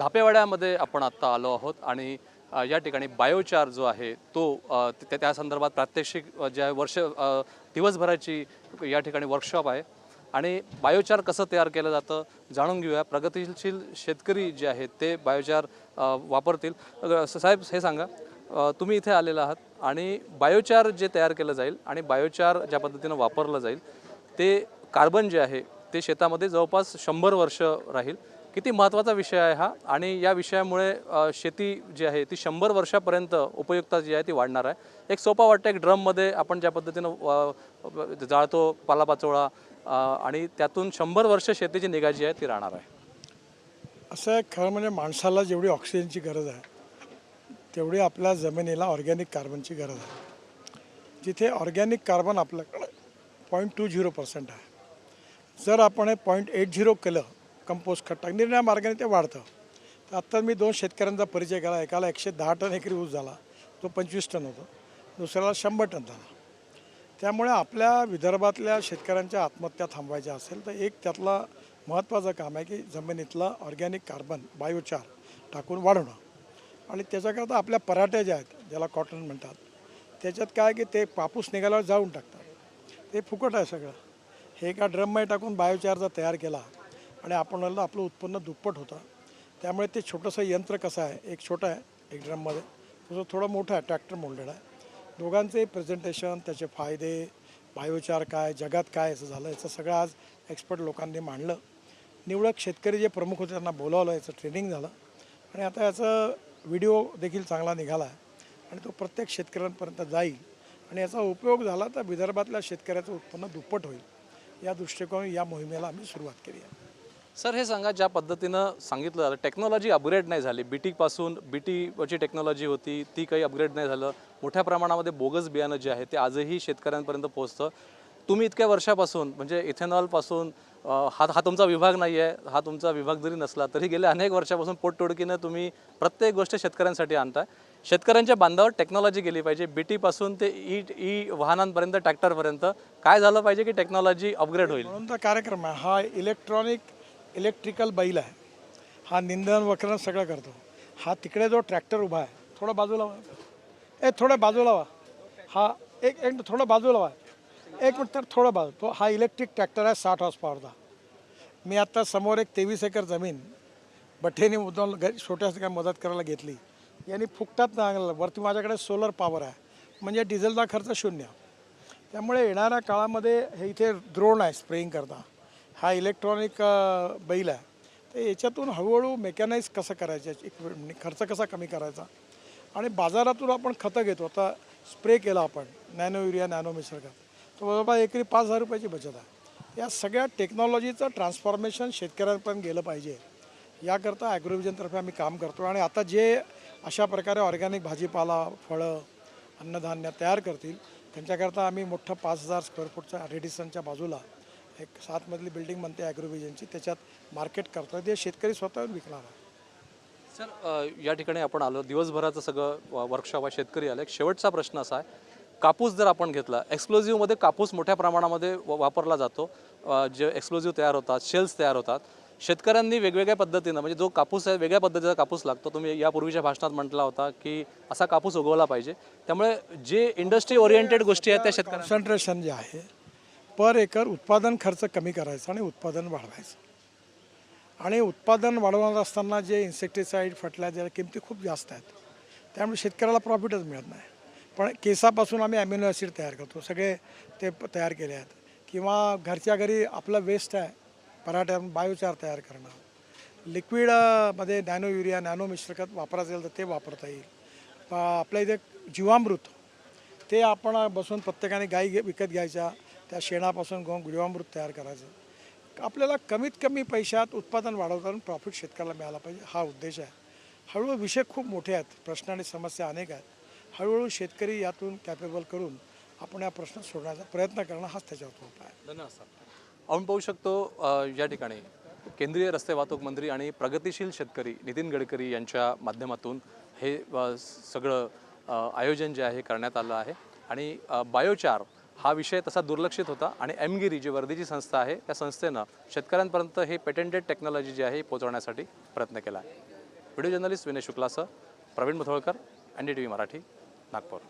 धापेवाड्यामध्ये आपण आत्ता आलो आहोत आणि या ठिकाणी बायोचार जो आहे तो त्या त्या संदर्भात प्रात्यक्षिक ज्या वर्ष दिवसभराची या ठिकाणी वर्कशॉप आहे. आणि बायोचार कसं तयार केलं जातं जाणून घेऊया. प्रगतिशील शेतकरी जे आहेत ते बायोचार वापरतील. साहेब हे सांगा तुम्ही इथे आलेला आहात आणि बायोचार जे तयार केलं जाईल आणि बायोचार ज्या पद्धतीनं वापरलं जाईल ते कार्बन जे आहे ते शेतामध्ये जवळपास शंभर वर्ष राहील. किती महत्त्वाचा विषय आहे हा? आणि या विषयामुळे शेती जी आहे ती शंभर वर्षापर्यंत उपयुक्ता जी आहे ती वाढणार आहे. एक सोपा वाटतं एक ड्रममध्ये आपण ज्या पद्धतीनं जाळतो पालापाचोळा आणि त्यातून शंभर वर्ष शेतीची निगा जी आहे ती राहणार आहे. असं आहे खरं म्हणजे माणसाला जेवढी ऑक्सिजनची गरज आहे तेवढी आपल्या जमिनीला ऑर्गॅनिक कार्बनची गरज आहे. जिथे ऑर्गॅनिक कार्बन आपल्याकडे पॉईंट टू झिरो पर्सेंट आहे. जर आपण हे पॉईंट एट झिरो केलं कंपोस्ट खत टाक निर्णय मार्गाने ते वाढतं. तर आत्ता मी दोन शेतकऱ्यांचा परिचय केला. एकाला एकशे दहा टन एकरी ऊस झाला. तो पंचवीस टन होतो. दुसऱ्याला शंभर टन झाला. त्यामुळे आपल्या विदर्भातल्या शेतकऱ्यांच्या आत्महत्या थांबवायच्या असेल तर एक त्यातला महत्त्वाचं काम आहे की जमिनीतला ऑर्गॅनिक कार्बन बायोचार टाकून वाढवणं. आणि त्याच्याकरता आपल्या पराठ्या ज्या आहेत ज्याला कॉटन म्हणतात त्याच्यात काय की ते कापूस निघाल्यावर जाळून टाकतात. ते फुकट आहे सगळं. हे एका ड्रममध्ये टाकून बायोचार जर तयार केला आणि आपण आपलं उत्पन्न दुप्पट होतं. त्यामुळे ते छोटंसं यंत्र कसं आहे एक छोटं आहे एक ड्रममध्ये. तसं थोडं मोठं आहे ट्रॅक्टर मोडलेलं आहे. दोघांचे प्रेझेंटेशन त्याचे फायदे बायोचार काय जगात काय असं झालं याचं सगळं आज एक्सपर्ट लोकांनी मांडलं. निवडक शेतकरी जे प्रमुख होते त्यांना बोलावलं याचं ट्रेनिंग झालं. आणि आता याचं व्हिडिओ देखील चांगला निघाला आहे. आणि तो प्रत्येक शेतकऱ्यांपर्यंत जाईल. आणि याचा उपयोग झाला तर विदर्भातल्या शेतकऱ्याचं उत्पन्न दुप्पट होईल. या दृष्टिकोन या मोहिमेला आम्ही सुरुवात केली आहे. सर हे सांगा ज्या पद्धतीनं सांगितलं जातं टेक्नॉलॉजी अपग्रेड नाही झाली. बीटीपासून बीटीची टेक्नॉलॉजी होती ती काही अपग्रेड नाही झालं. मोठ्या प्रमाणामध्ये बोगस बियाणं जे आहे ते आजही शेतकऱ्यांपर्यंत पोहोचतं. तुम्ही इतक्या वर्षापासून म्हणजे इथेनॉलपासून हा हा तुमचा विभाग नाही आहे हा तुमचा विभाग जरी नसला तरी गेल्या अनेक वर्षापासून पोटतोडकीनं तुम्ही प्रत्येक गोष्ट शेतकऱ्यांसाठी आणताय. शेतकऱ्यांच्या बांधावर टेक्नॉलॉजी गेली पाहिजे. बी टीपासून ते ई ई वाहनांपर्यंत ट्रॅक्टरपर्यंत काय झालं पाहिजे की टेक्नॉलॉजी अपग्रेड होईल? म्हणून कार्यक्रम आहे. हा इलेक्ट्रॉनिक इलेक्ट्रिकल बैल आहे. हा निंदन वखरण सगळं करतो. हा तिकडे जो ट्रॅक्टर उभा आहे थोडं बाजूला व्हा ए थोडं बाजूला व्हा हा एक एक थोडं बाजूला व्हा एक मिनिट तर थोडं बाजू. तो हा इलेक्ट्रिक ट्रॅक्टर आहे साठ हॉर्स पॉवरचा मी आत्ता समोर एक तेवीस एकर जमीन बठेने मुद्दाम घ काय मदत करायला घेतली. यांनी फुकटात नांगलं वरती माझ्याकडे सोलर पॉवर आहे. म्हणजे डिझेलचा खर्च शून्य. त्यामुळे येणाऱ्या काळामध्ये हे इथे द्रोण आहे स्प्रेइंग करता. हा इलेक्ट्रॉनिक बैल आहे. तर याच्यातून हळूहळू मेकॅनाईज कसं करायचं इक्विपमेंट म्हणजे खर्च कसा कमी करायचा? आणि बाजारातून आपण खतं घेतो. आता स्प्रे केला आपण नॅनो युरिया नॅनो मिश्रखत तर बाबा एकरी पाच हजार रुपयाची बचत आहे. या सगळ्या टेक्नॉलॉजीचं ट्रान्सफॉर्मेशन शेतकऱ्यांपर्यंत गेलं पाहिजे. याकरता ॲग्रोविजनतर्फे आम्ही काम करतो. आणि आता जे अशा प्रकारे ऑर्गॅनिक भाजीपाला फळं अन्नधान्य तयार करतील त्यांच्याकरता आम्ही मोठं पाच हजार स्क्वेअर फूटच्या रेडिसनच्या बाजूला एक सात मजली बिल्डिंग बनते ॲग्रोविजनची त्याच्यात मार्केट करतो ते शेतकरी स्वतः विकणार आहे सर या ठिकाणी आपण आलो दिवसभराचं सगळं वर्कशॉप आहे शेतकरी आले. शेवटचा प्रश्न असा आहे कापूस जर आपण घेतला एक्सप्लोजिव्हमध्ये कापूस मोठ्या प्रमाणामध्ये वापरला जातो. जे एक्सप्लोजिव्ह तयार होतात शेल्स तयार होतात. शेतकऱ्यांनी वेगवेगळ्या पद्धतीनं म्हणजे जो कापूस आहे वेगळ्या पद्धतीचा कापूस लागतो. तुम्ही यापूर्वीच्या भाषणात म्हटला होता की असा कापूस उगवला पाहिजे. त्यामुळे जे इंडस्ट्री ओरिएंटेड गोष्टी आहेत त्या शेतकऱ्यांना कॉन्सन्ट्रेशन जे आहे पर एकर उत्पादन खर्च कमी करायचा आणि उत्पादन वाढवायचं. आणि उत्पादन वाढवत असताना जे इन्सेक्टिसाईड फर्टिलायझर किमती खूप जास्त आहेत. त्यामुळे शेतकऱ्याला प्रॉफिटच मिळत नाही. पण केसापासून आम्ही ॲम्युनो ॲसिड तयार करतो. सगळे ते तयार केले आहेत. किंवा घरच्या घरी आपलं वेस्ट आहे. पराठ्या बायोचार तयार करणं लिक्विडमध्ये नॅनो युरिया नॅनो मिश्रखत वापरायचं असेल तर ते वापरता येईल. आपल्या इथे जीवामृत ते आपण बसून प्रत्येकाने गाई घे विकत घ्यायच्या. त्या शेणापासून घेऊन जीवामृत तयार करायचं. आपल्याला कमीत कमी पैशात उत्पादन वाढवताना प्रॉफिट शेतकऱ्याला मिळाला पाहिजे हा उद्देश आहे. हळूहळू विषय खूप मोठे आहेत प्रश्न आणि समस्या अनेक आहेत. हळूहळू शेतकरी यातून कॅपेबल करून आपण या प्रश्न सोडण्याचा प्रयत्न करणं हाच त्याच्यावर उपाय आहे. धन्यवाद आपण पाहू शकतो या ठिकाणी केंद्रीय रस्ते वाहतूक मंत्री आणि प्रगतिशील शेतकरी नितीन गडकरी यांच्या माध्यमातून हे सगळं आयोजन जे आहे करण्यात आलं आहे. आणि बायोचार हा विषय तसा दुर्लक्षित होता आणि एमगिरी जी वर्धेची संस्था आहे त्या संस्थेनं शेतकऱ्यांपर्यंत हे पेटेंटेड टेक्नॉलॉजी जी आहे ही पोहोचवण्यासाठी प्रयत्न केला. आहे video journalist Vinay शुक्लासह Praveen Mutholkar N D T V Marathi Nagpur.